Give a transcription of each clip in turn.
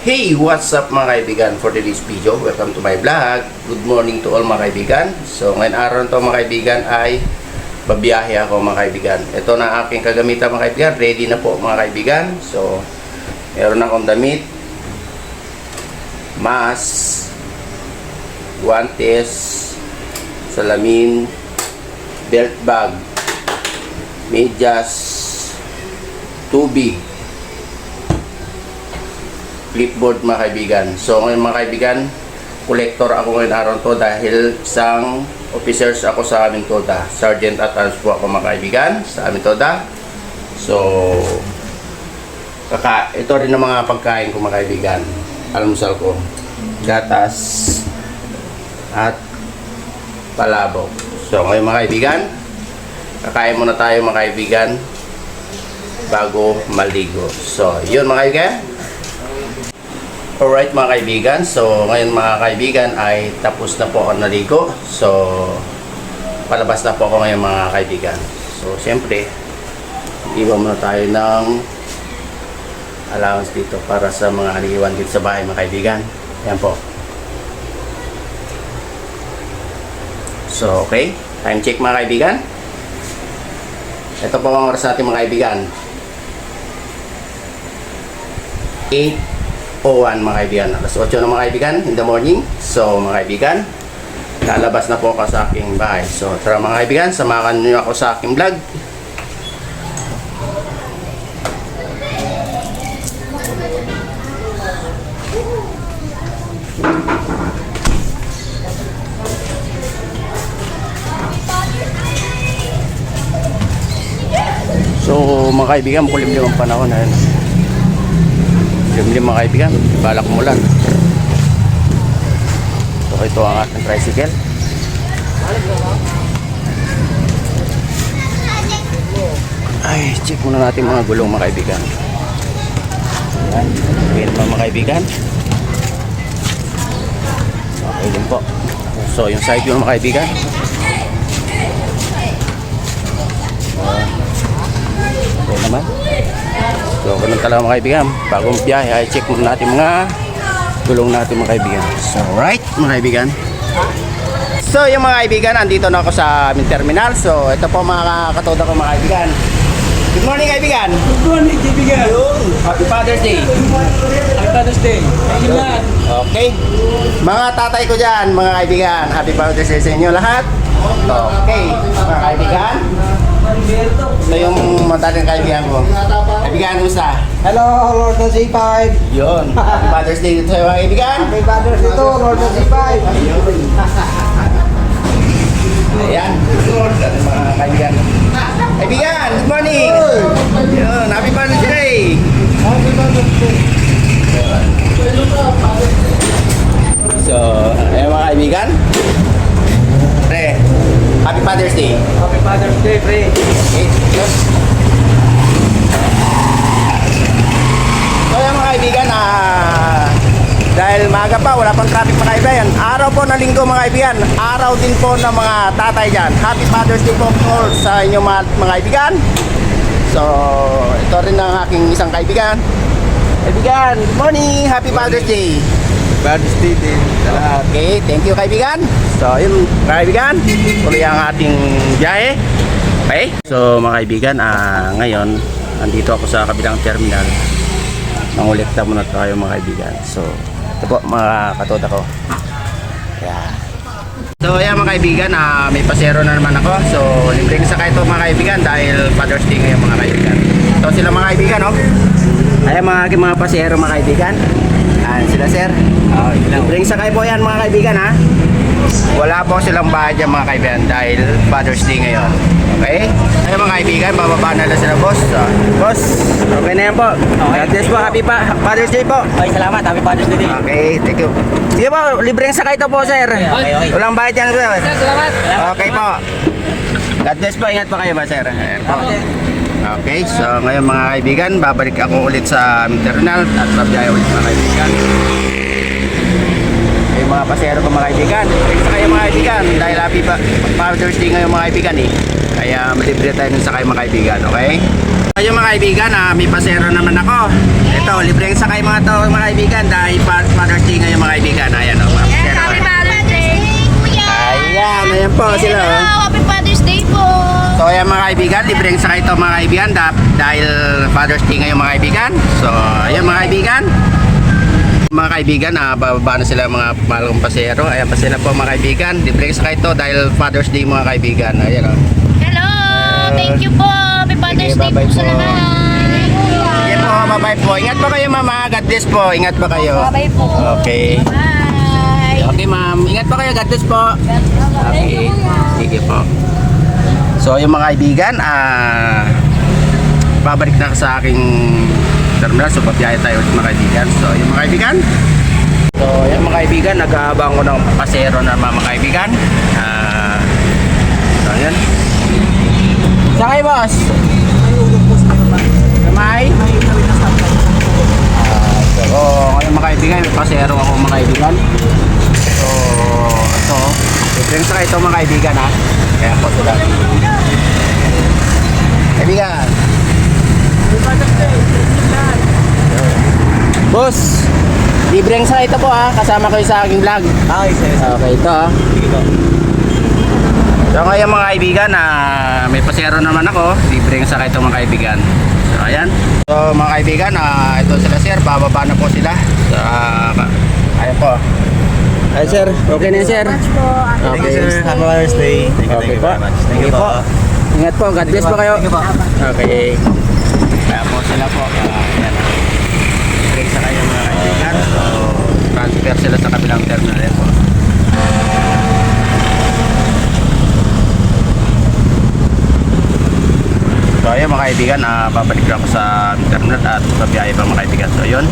Hey, what's up mga kaibigan for today's video? Welcome to my vlog. Good morning to all mga kaibigan. So, ngayon araw to mga kaibigan ay babiyahe ako mga kaibigan. Ito na aking kagamitan mga kaibigan. Ready na po mga kaibigan. So, meron akong damit, mask, guantes, salamin, belt bag, medyas, tubig, clipboard mga kaibigan. So ngayon mga kaibigan, collector ako ngayon araw to dahil isang officers ako sa aming toda. Sergeant at arms po ako mga kaibigan sa aming toda. So, kaka ito rin ang mga pagkain ko mga kaibigan. Almusal ko. Gatas at palabok. So ngayon mga kaibigan, kakain muna tayo mga kaibigan bago maligo. So, yun mga kaibigan. Alright mga kaibigan, so ngayon mga kaibigan ay tapos na po ako naligo. So, palabas na po ako ngayon mga kaibigan. So, siyempre, iwan muna tayo ng allowance dito para sa mga aniwan dito sa bahay mga kaibigan. Yan po. So, okay. Time check mga kaibigan. Ito po ang oras natin mga kaibigan. 8.01 mga kaibigan. Alas 8 na mga kaibigan in the morning. So mga kaibigan, lalabas na po ako sa aking bahay. So tara mga kaibigan, samahan niyo ako sa aking vlog. So mga kaibigan, makulimlim ang panahon. Ayun. Limlim mga kaibigan, balak mulan. So ito ang ating tricycle. Ay, check muna natin mga gulong mga kaibigan. Ayan, naman mga kaibigan. Okay din po. So yung side view mga kaibigan. Okay naman. So, ganun talaga mga kaibigan. Bagong biyahe, ay check muna natin mga gulong natin mga kaibigan. So, right mga kaibigan. So, yung mga kaibigan, andito na ako sa aming terminal. So, ito po mga katoda ko mga kaibigan. Good morning kaibigan. Good morning, kaibigan. Happy Father's Day. Happy Father's Day. Ayun yan. Okay. Mga tatay ko dyan, mga kaibigan. Happy Father's Day sa inyo lahat. Okay, mga kaibigan. Ito yung matating kaibigan ko. Kaibigan, kumusta? Hello, Lord of C5. Yun. Happy Father's Day to mga kaibigan. Happy Father's Day to Lord of C5. Ayan. Mga kaibigan. Kaibigan, good morning. Yun, happy Father's Day. Happy Father's Day. So, ayan mga kaibigan. Pre, happy Father's Day. Happy Father's Day, pre. Okay, yun. So, ayan mga kaibigan, ah, dahil maaga pa, wala pang traffic mga kaibigan. Araw po na linggo mga kaibigan. Araw din po ng mga tatay dyan. Happy Father's Day po po sa inyo mga, mga kaibigan. So, ito rin ang aking isang kaibigan. Kaibigan, good morning! Happy Father's Day! Father's Day din sa lahat. Okay, thank you kaibigan. So, yun mga kaibigan, tuloy ang ating biyahe. Okay? So, mga kaibigan, ah, ngayon, andito ako sa kabilang terminal. Mangulekta muna tayo mga kaibigan. So, ito po mga katoda ko. Yeah. So, ayan mga kaibigan, ah, may pasero na naman ako. So, libreng sakay ito mga kaibigan dahil Father's Day ngayon mga kaibigan. Ito sila mga kaibigan, oh. Ayan mga aking mga pasero mga kaibigan. Ayan sila sir. Oh, libreng sakay po yan mga kaibigan ha. Wala po silang bayad yan mga kaibigan dahil Father's Day ngayon. Okay? Ayan mga kaibigan, bababa na lang sila boss. So, boss, okay na yan po. God bless po. Happy pa Father's Day po. Ay, salamat. Happy Father's Day din. Okay, thank you. Sige po, libreng sakay to po sir. okay, okay. Walang bayad yan sir. Salamat. Okay po. God bless po. Ingat po kayo ba sir? Ayan po. Okay, so ngayon mga kaibigan, babalik ako ulit sa terminal at babiyahe ulit mga kaibigan. Mga pasero ko mga kaibigan. Thanks sa kayo mga kaibigan dahil happy pa Father's Day ngayon mga kaibigan eh. Kaya malibre tayo nun sa kayo mga kaibigan, okay? Ayun mga kaibigan, ah, may pasero naman ako. Ito, libreng sakay mga to mga kaibigan dahil pa Father's Day ngayon mga kaibigan. Ayan o, mga Yes, pasero. Happy Father's Day! Kuya! Ayan, ayan po sila. Hello, oh. Happy Father's Day po! So ayan mga kaibigan, libreng sakay to mga kaibigan da- dahil Father's Day ngayon mga kaibigan. So ayan mga kaibigan. Mga kaibigan, ah, bababa na sila mga mahal kong pasero. Ayan pa sila po mga kaibigan. Libreng sakay to dahil Father's Day mga kaibigan. Ayan o. Hello! Thank you po! Happy Father's Day po bye-bye sa lahat! Sige po, bye po. Ingat pa kayo mama. God bless po. Ingat pa kayo. Bye po! Okay. Bye! Okay ma'am. Ingat pa kayo. God bless po. Okay. Sige po. So yung mga kaibigan, ah babalik na sa aking terminal. So pabiyahe tayo ulit mga kaibigan. So yung mga kaibigan. So yung mga kaibigan, nag-aabang ko ng pasero na mga kaibigan. Ah so yun. Kayo boss? Kamay? Ah, so ngayon mga kaibigan, may pasero ako mga kaibigan. So, ito, different sa ito mga kaibigan ha. Kaya po sila. Kaibigan. Boss, libreng sa ito po ha. Kasama kayo sa aking vlog. Okay, sir. Okay, ito ha. So ngayon mga kaibigan, ah, may pasero naman ako. Libreng sa ito mga kaibigan. So ayan. So mga kaibigan, ah, ito sila sir. Bababa na po sila. Sa, ayan po. Ay sir, okay na sir. Thank you, sir. Happy Father's Day. Thank you, Okay thank you po. very much. Thank you po. Ingat po, God bless po kayo. Thank you po. Okay. Kaya po sila po. Uh, yan. Break sa kayo mga kaibigan. So, transfer sila sa kabilang terminal. Yan po. So ayun mga kaibigan, ah, babalik ako sa terminal at babiyahe pa mga kaibigan. So yun.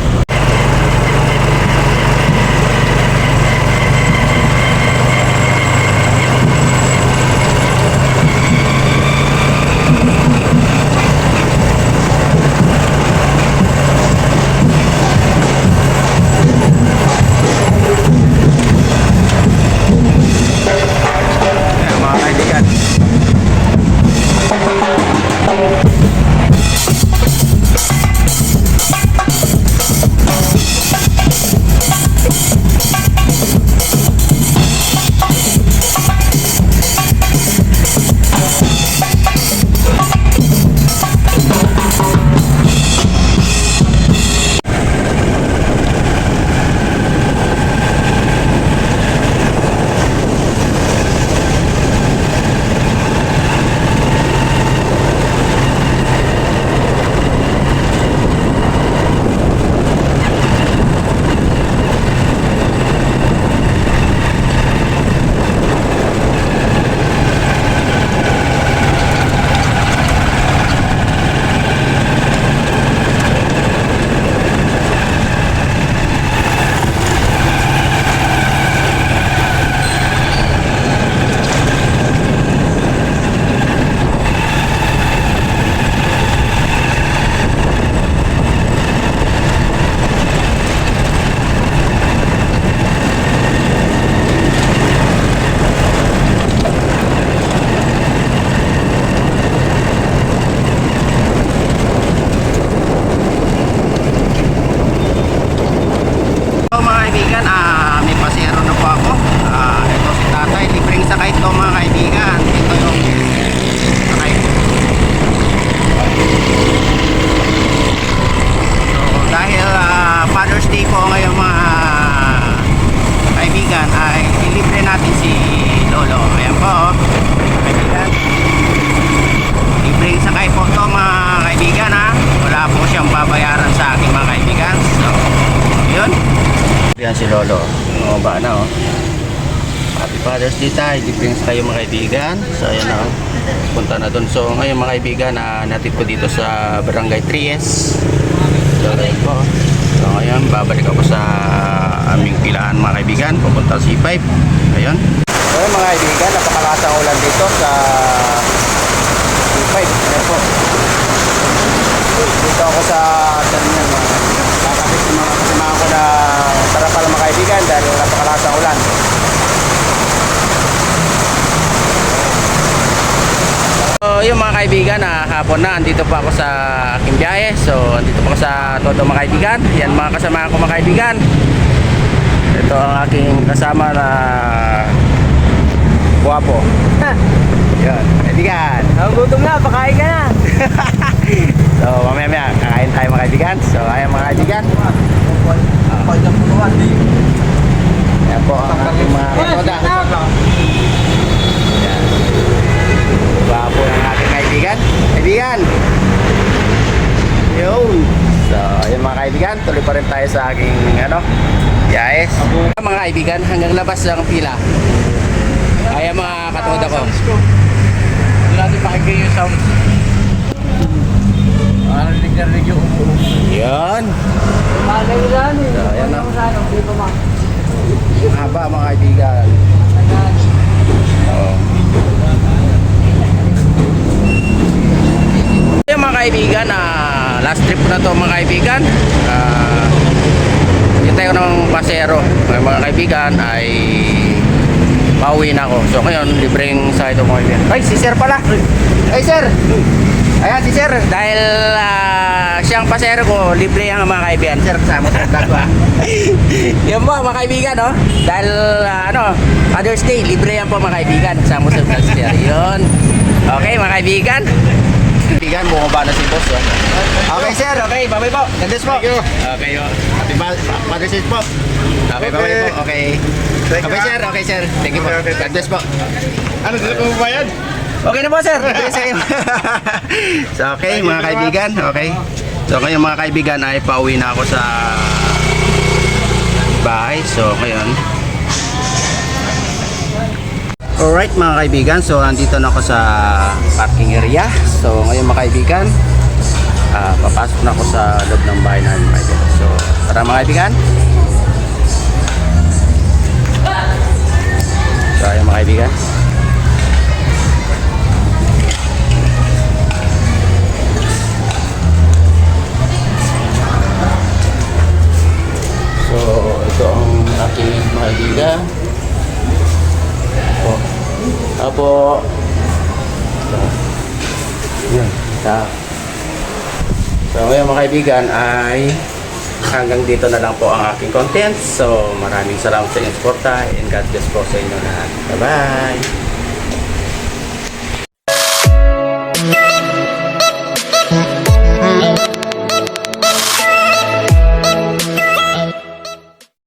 Yan si Lolo. Yung ba na oh. Happy Father's Day tayo. Libreng sa kayo mga kaibigan. So ayan na oh. Punta na dun. So ngayon mga kaibigan, na natin ko dito sa Barangay 3S. So ayun po. So ngayon, babalik ako sa aming pilahan mga kaibigan. Pupunta sa C5. Ayun. So ayun, mga kaibigan, napakalasang ulan dito sa C5. Ayan po. Dito ako sa terminal mga kakabit yung mga kasama ko na sarap pala mga kaibigan dahil napakalasang ulan. So, ayun mga kaibigan, ah, hapon na, andito po ako sa aking biyahe. So, andito po ako sa Todo mga kaibigan. Yan mga kasama ko mga kaibigan. Ito ang aking kasama na guwapo. Yan, kaibigan. Ang gutom na, pakain ka na. So, mamaya maya, kakain tayo mga kaibigan. So, ayan mga kaibigan. Ayan po ang aking mga katoda. Ayan. Guwapo ng ating kaibigan. Kaibigan! Yun! So, ayan mga kaibigan, tuloy pa rin tayo sa aking, ano, yayes. Mga kaibigan, hanggang labas ng pila. Ayan mga katoda ko. Hindi natin pakinggan yung sound. Parang nagkarinig yung umuo. Yan. Malay lang eh. So, ayan na. Ma? Haba mga kaibigan. Oo. Yung mga kaibigan, ah, last trip na to mga kaibigan. Ah, yung tayo ng pasero. Mga, kaibigan ay pauwi na ako. So ngayon, libreng sa ito mga kaibigan. Ay, si sir pala. Ay, sir. Ayan, si sir. Dahil ah, siyang pasero ko, libre ang mga kaibigan. Sir, kasama sa ah. Yan po mga kaibigan, no? Dahil, ah, ano, Father's Day, libre yan po mga kaibigan. Kasama sa vlog. Yun. Okay, mga kaibigan. Kaibigan, bumaba na si boss. Oh. Okay, sir. Okay, babay po. Bless po. Okay, oh. Happy Day po. Okay, babay po. Okay. Okay, sir. Okay, sir. Thank you po. Bless po. Ano, dito pa mabayad? Okay na po, sir. Okay, sa'yo. so, okay, mga kaibigan. Okay. So, ngayon mga kaibigan ay pauwi na ako sa bahay. So, ngayon. Alright mga kaibigan, so andito na ako sa parking area. So ngayon mga kaibigan, ah, papasok na ako sa loob ng bahay namin mga kaibigan. So tara mga kaibigan. So ayun mga kaibigan. So ito ang aking mga kaibigan. Apo. Apo. So, yun. Sa. So, ngayon mga kaibigan ay hanggang dito na lang po ang aking content. So, maraming salamat sa inyong suporta and God bless po sa inyo lahat. Bye-bye!